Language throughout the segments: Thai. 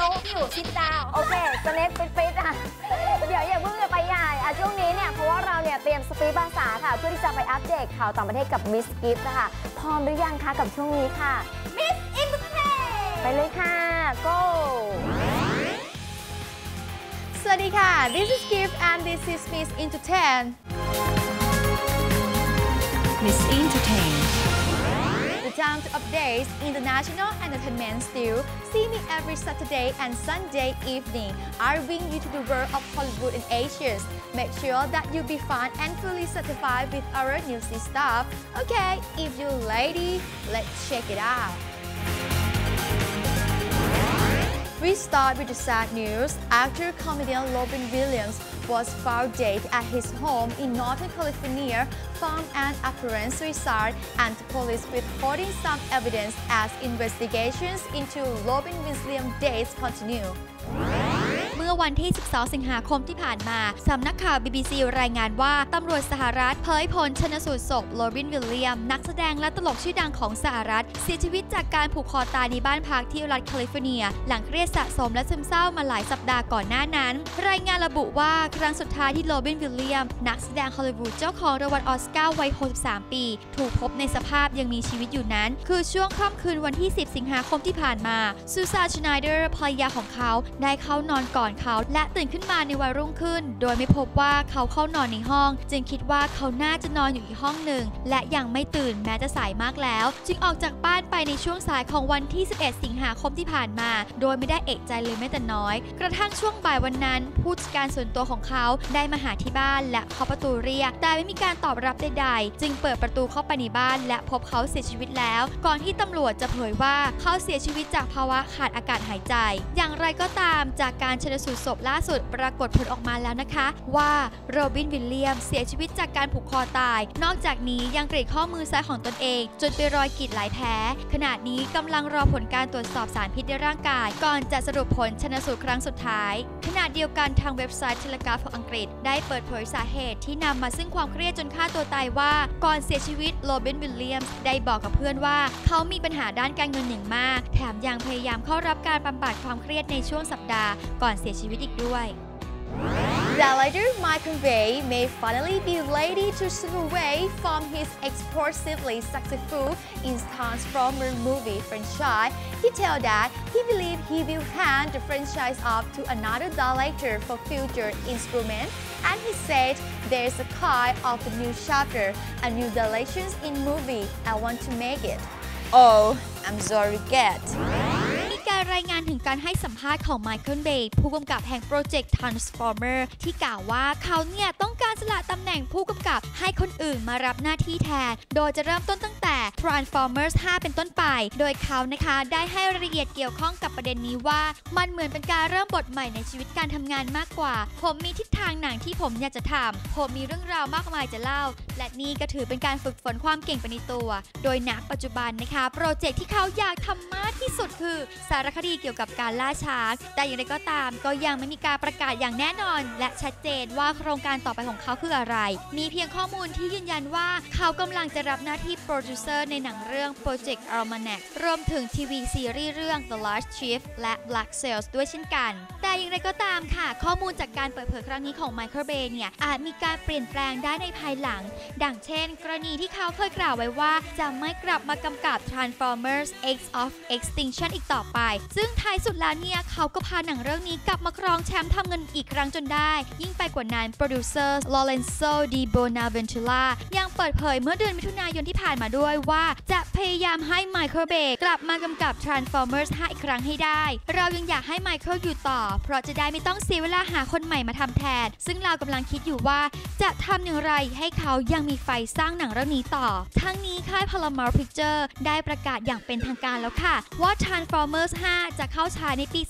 ยูเอเดโซอยู่ชิดดาวโอเคสเน็ตฟิตๆอะ เดี๋ยวอย่าเพิ่งไปใหญ่อะช่วงนี้เนี่ย เพราะว่าเราเนี่ยเตรียมสปีดภาษาค่ะ เพื่อที่จะไปอัปเดตข่าวต่างประเทศกับมิสกิฟต์นะคะ พร้อมหรือยังคะกับช่วงนี้ค่ะ มิสอินเตอร์เทไปเลยค่ะ go สวัสดีค่ะ this is Gift and this is Miss Entertain Miss Entertain. The time to update international entertainment still. See me every Saturday and Sunday evening. I bring you to the world of Hollywood and Asia. Make sure that you be fun and fully satisfied with our newsy stuff. Okay, if you're ready, let's check it out. We start with the sad news. Actor comedian Robin Williams was found dead at his home in Northern California, found an apparent suicide, and police withholding some evidence as investigations into Robin Williams' death continue. เมื่อวันที่ 12 สิงหาคมที่ผ่านมา สำนักข่าว BBC รายงานว่า ตำรวจสหรัฐเผยผลชนสูตรศพโรบินวิลเลียม นักแสดงและตลกชื่อดังของสหรัฐ เสียชีวิตจากการผูกคอตายในบ้านพักที่รัฐแคลิฟอร์เนีย หลังเครียดสะสมและซึมเศร้ามาหลายสัปดาห์ก่อนหน้านั้น รายงานระบุว่าครั้งสุดท้ายที่โรบินวิลเลียม นักแสดงฮอลลีวูดเจ้าของรางวัลออสการ์วัย 63 ปี ถูกพบในสภาพยังมีชีวิตอยู่นั้น คือช่วงค่ำคืนวันที่ 10 สิงหาคมที่ผ่านมาซูซาชไนเดอร์ภรรยาของเขาได้เข้านอนก่อนเขา และตื่นขึ้นมาในวันรุ่งขึ้น โดยไม่พบว่าเขาเข้านอนในห้อง จึงคิดว่าเขาน่าจะนอนอยู่อีกห้องหนึ่ง และยังไม่ตื่นแม้จะสายมากแล้ว จึงออกจากบ้านไปในช่วงสายของวันที่ 11 สิงหาคมที่ผ่านมา โดยไม่ได้เอกใจเลยแม้แต่น้อย กระทั่งช่วงบ่ายวันนั้น ผู้จัดการส่วนตัวของเขาได้มาหาที่บ้านและเคาะประตูเรียก แต่ไม่มีการตอบรับใดๆ จึงเปิดประตูเข้าไปในบ้าน และพบเขาเสียชีวิตแล้ว ก่อนที่ตำรวจจะเผยว่าเขาเสียชีวิตจากภาวะขาดอากาศหายใจ อย่างไรก็ตามจากการชนสูตรศพล่าสุดปรากฏผลออกมาแล้วนะคะ ว่าโรบินวิลเลียมเสียชีวิตจากการผูกคอตาย นอกจากนี้ยังกรีดข้อมือซ้ายของตนเอง จนเป็นรอยกรีดหลายแผลขณะนี้กำลังรอผลการตรวจสอบสารพิษในร่างกาย ก่อนจะสรุปผลชนสูตรครั้งสุดท้ายขณะเดียวกันทางเว็บไซต์เทเลกราฟของอังกฤษ ได้เปิดเผยสาเหตุที่นำมาซึ่งความเครียดจนฆ่าตัวตายว่า ก่อนเสียชีวิตโรบินวิลเลียมได้บอกกับเพื่อนว่า เขามีปัญหาด้านการเงินอย่างมาก แถมยังพยายามเข้ารับการบำบัดความเครียดในช่วงสัปดาห์ก่อนเสีชีวิตอีกด้วย That later, Michael Bay may finally be ready to step away from his explosively successful Transformer movie franchise. He told that he believes he will hand the franchise off to another director for future installments. And he said, "There's a kind of a new chapter, a new directions in movie. I want to make it." Oh, I'm sorry, get. รายงานถึงการให้สัมภาษณ์ของไมเคิลเบย์ผู้กำกับแห่งโปรเจกต์ Transformer ที่กล่าวว่าเขาเนี่ยต้องการสละตำแหน่งผู้กำกับให้คนอื่นมารับหน้าที่แทน โดยจะเริ่มต้นตั้งแต่ Transformers 5 เป็นต้นไป โดยเขานะคะได้ให้รายละเอียดเกี่ยวข้องกับประเด็นนี้ว่า มันเหมือนเป็นการเริ่มบทใหม่ในชีวิตการทำงานมากกว่า ผมมีทิศทางหนังที่ผมอยากจะทำผมมีเรื่องราวมากมายจะเล่า และนี่ก็ถือเป็นการฝึกฝนความเก่งไปในตัว โดยณปัจจุบันนะคะ โปรเจกต์ที่เขาอยากทำมากที่สุดคือสารคดีเกี่ยวกับการล่าช้าง แต่อย่างไรก็ตาม ก็ยังไม่มีการประกาศอย่างแน่นอน และชัดเจนว่าโครงการต่อไปของเขาคืออะไร มีเพียงข้อมูลที่ยืนยันว่าเขากำลังจะรับหน้าที่โปรดิวเซอร์ในหนังเรื่อง Project Almanac รวมถึงทีวีซีรีส์เรื่อง The Last Chief และ Black Sails ด้วยเช่นกัน แต่อย่างไรก็ตามค่ะ ข้อมูลจากการเปิดเผยครั้งนี้ของ Michael Bay เนี่ยอาจมีการเปลี่ยนแปลงได้ในภายหลัง ดังเช่น กรณีที่เขาเคยกล่าวไว้ว่า จะไม่กลับมากำกับ Transformers X of Extinction อีกต่อไปซึ่งท้ายสุดแล้วเนี่ยเขาก็พาหนังเรื่องนี้กลับมาครองแชมป์ทำเงินอีกครั้งจนได้ ยิ่งไปกว่านั้นโปรดิวเซอร์ Lorenzo Di Bonaventura ยังเปิดเผยเมื่อเดือนมิถุนายนที่ผ่านมาด้วยว่า จะพยายามให้ Michael Bay กลับมากำกับ Transformers 5อีกครั้งให้ได้ เรายังอยากให้ Michael อยู่ต่อ เพราะจะได้ไม่ต้องเสียเวลาหาคนใหม่มาทำแทน ซึ่งเรากำลังคิดอยู่ว่าจะทำอย่างไรให้เขายังมีไฟสร้างหนังเรื่องนี้ต่อ ทั้งนี้ค่าย Paramount Picture ได้ประกาศอย่างเป็นทางการแล้วค่ะ ว่า Transformers 5จะเข้าฉายในปี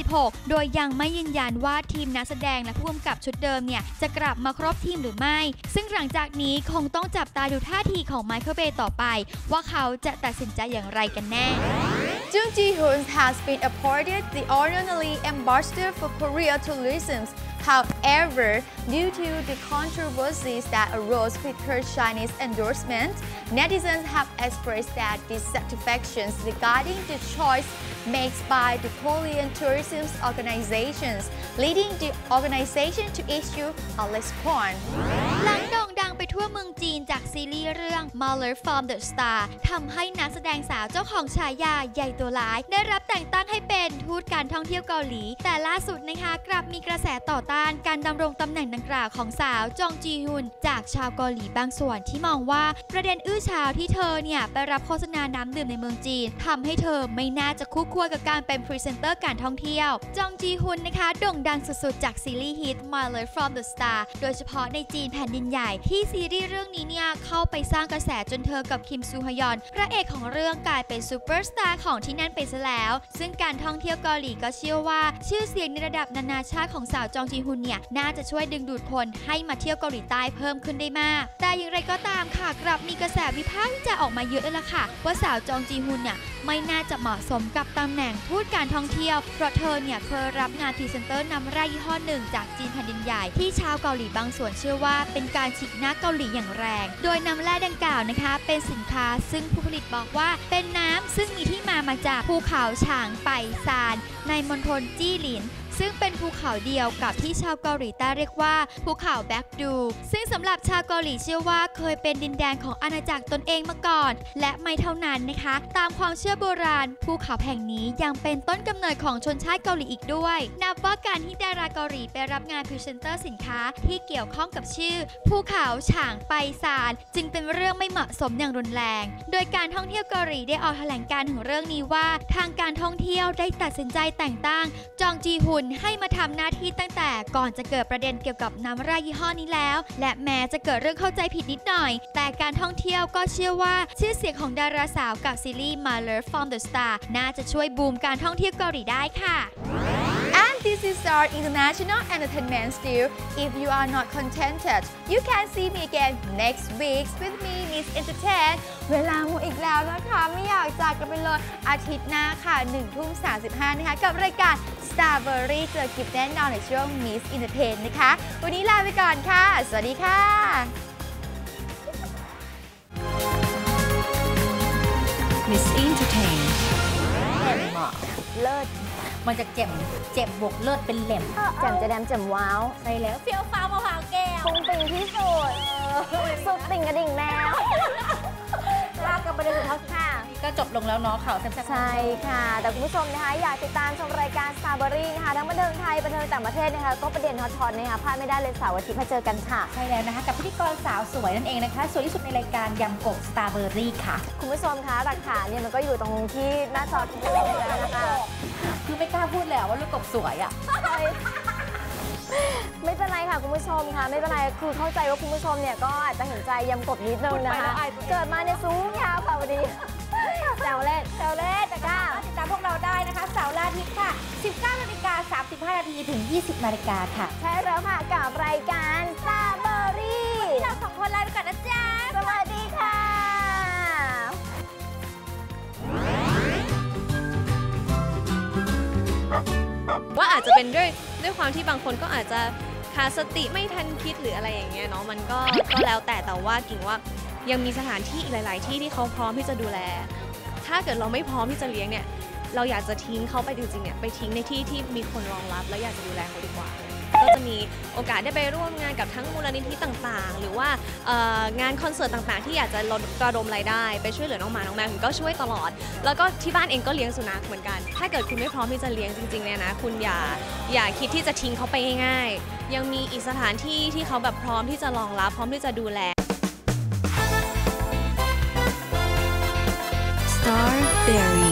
2016 โดยยังไม่ยืนยันว่าทีมนักแสดงและผู้กำกับชุดเดิมเนี่ยจะกลับมาครบทีมหรือไม่ ซึ่งหลังจากนี้คงต้องจับตาดูท่าทีของไมเคิลเบย์ต่อไป ว่าเขาจะตัดสินใจอย่างไรกันแน่ Jung Ji-hoon has been appointed the honorary ambassador for Korea tourism. However, due to the controversies that arose with her Chinese endorsement, netizens have expressed their dissatisfactions regarding the choice made by the Korean tourism organizations, leading the organization to issue a response. ทั่วเมืองจีนจากซีรีส์เรื่อง Mother from the Star ทำให้นักแสดงสาวเจ้าของฉายาใหญ่ตัวร้าย ได้รับแต่งตั้งให้เป็นทูตการท่องเที่ยวเกาหลี แต่ล่าสุดนะคะกลับมีกระแสต่อต้านการดำรงตำแหน่งดังกล่าวของสาวจองจีฮุน จากชาวเกาหลีบางส่วนที่มองว่าประเด็นอื้อฉาวที่เธอเนี่ยไปรับโฆษณาน้ำดื่มในเมืองจีนทำให้เธอไม่น่าจะคู่ควรกับการเป็นพรีเซนเตอร์การท่องเที่ยว จองจีฮุนนะคะโด่งดังสุดๆ จากซีรีส์ฮิต Mother from the Star โดยเฉพาะในจีนแผ่นดินใหญ่ที่ซีีรีส์เรื่องนี้เนี่ยเข้าไปสร้างกระแสจนเธอกับคิมซูฮยอน พระเอกของเรื่องกลายเป็นซูเปอร์สตาร์ของที่นั่นไปซะแล้ว ซึ่งการท่องเที่ยวเกาหลีก็เชื่อว่า ชื่อเสียงในระดับนานาชาติของสาวจองจีฮุนเนี่ยน่าจะช่วยดึงดูดคนให้มาเที่ยวเกาหลีใต้เพิ่มขึ้นได้มาก แต่อย่างไรก็ตามค่ะกลับมีกระแสวิพากษ์วิจารณ์ออกมาเยอะเลยล่ะค่ะ ว่าสาวจองจีฮุนเนี่ยไม่น่าจะเหมาะสมกับตำแหน่งทูตการท่องเที่ยว เพราะเธอเนี่ยเคยรับงานพรีเซนเตอร์นำร่ายยี่ห้อหนึ่งจากจีนแผ่นดินใหญ่ที่ชาวเกาหลีบางส่วนเชื่อว่าเป็นการฉีกหน้าเกาหลีอย่างแรง โดยนำแร่ดังกล่าวนะคะ เป็นสินค้าซึ่งผู้ผลิตบอกว่าเป็นน้ำซึ่งมีที่มามาจากภูเขาฉางไปซาน ในมณฑลจี้หลิน ซึ่งเป็นภูเขาเดียวกับที่ชาวเกาหลีใต้เรียกว่าภูเขาแบ็กดู ซึ่งสำหรับชาวเกาหลีเชื่อว่าเคยเป็นดินแดนของอาณาจักรตนเองมาก่อน และไม่เท่านั้นนะคะ ตามความเชื่อโบราณ ภูเขาแห่งนี้ยังเป็นต้นกำเนิดของชนชาติเกาหลีอีกด้วย นับว่าการที่ดาราเกาหลีไปรับงานพรีเซนเตอร์สินค้าที่เกี่ยวข้องกับชื่อ ภูเขาฉางไปซานจึงเป็นเรื่องไม่เหมาะสมอย่างรุนแรง โดยการท่องเที่ยวเกาหลีได้ออกแถลงการถึงเรื่องนี้ว่า ทางการท่องเที่ยวได้ตัดสินใจแต่งตั้งจองจีฮุนให้มาทำหน้าที่ตั้งแต่ก่อนจะเกิดประเด็นเกี่ยวกับน้ำรายยี่ห้อนี้แล้ว และแม้จะเกิดเรื่องเข้าใจผิดนิดหน่อย แต่การท่องเที่ยวก็เชื่อว่า ชื่อเสียงของดาราสาวกับซีรีส์ Mother from the Star น่าจะช่วยบูมการท่องเที่ยวเกาหลีได้ค่ะ And this is our international entertainment still. If you are not contented, you can see me again next week with me, Miss Entertain. เวลาหมดอีกแล้ว จากกันไปเลยอาทิตย์หน้าค่ะ1ทุ่ม35นะคะ กับรายการ Starberry เจอกิบแน่นอนในช่วง Miss Entertain นะคะ วันนี้ลาไปก่อนค่ะ สวัสดีค่ะ Miss Entertain เล่มอะเลิศมันจะเจ็บเจ็บบวกเลือดเป็นเหล่มแจ่มจะแดมแจ่มว้าวใช่แล้วเฟี้ยวฟ้าวมะพร้าวแก้วปุงปิงที่สุดสุดติ่งกระดิ่งแมวลากับประเด็นสุดท้ายค่ะ ก็จบลงแล้วเนาะข่าวแซ่บๆใช่ค่ะ แต่คุณผู้ชมนะคะอยากติดตามชมรายการ Starberry นะคะทั้งบันเทิงไทยบันเทิงต่างประเทศนะคะก็ประเด็นฮอตๆนะคะพลาดไม่ได้เลยเสาร์อาทิตย์มาเจอกันค่ะใช่แล้วนะคะ กับพิธีกรสาวสวยนั่นเองนะคะสวยที่สุดในรายการยำกบสตาร์เบอร์รี่ค่ะ คุณผู้ชมคะหลักฐานเนี่ยมันก็อยู่ตรงที่หน้าจอทุกคนแล้วนะคะคือไม่กล้าพูดแล้วว่าลูกกบสวยอะไม่เป็นไรค่ะคุณผู้ชมค่ะ ไม่เป็นไรคือเข้าใจว่าคุณผู้ชมเนี่ยก็อาจจะเห็นใจยำกบนิดนึงนะคะเกิดมาในซูงยาวค่ะวันนี้ แซวเล่นแซวเล่นจ้าติดตามพวกเราได้นะคะเสาร์และอาทิตย์ค่ะ 19นาฬิกา35นาทีถึง 20นาฬิกาค่ะ ใช่แล้วค่ะกับรายการ Starberry เราสองคนลาไปก่อนนะจ๊ะ สวัสดีค่ะว่าอาจจะเป็นด้วยด้วยความที่บางคนก็อาจจะขาดสติไม่ทันคิดหรืออะไรอย่างเงี้ยเนาะมันก็ก็แล้วแต่แต่ว่ากิ่งว่ายังมีสถานที่อีกหลาย ๆ ที่ที่เขาพร้อมที่จะดูแล ถ้าเกิดเราไม่พร้อมที่จะเลี้ยงเนี่ย เราอยากจะทิ้งเขาไปจริงๆเนี่ย ไปทิ้งในที่ที่มีคนรองรับ แล้วอยากจะดูแลเขาดีกว่า ก็จะมีโอกาสได้ไปร่วมงานกับทั้งมูลนิธิต่างๆ หรือว่างานคอนเสิร์ตต่างๆ ที่อยากจะระดมรายได้ ไปช่วยเหลือน้องหมาน้องแมวผมก็ช่วยตลอด แล้วก็ที่บ้านเองก็เลี้ยงสุนัขเหมือนกัน ถ้าเกิดคุณไม่พร้อมที่จะเลี้ยงจริงๆเนี่ยนะ คุณอย่าอย่าคิดที่จะทิ้งเขาไปง่ายๆ ยังมีอีกสถานที่ที่เขาแบบพร้อมที่จะรองรับ พร้อมที่จะดูแล Starberry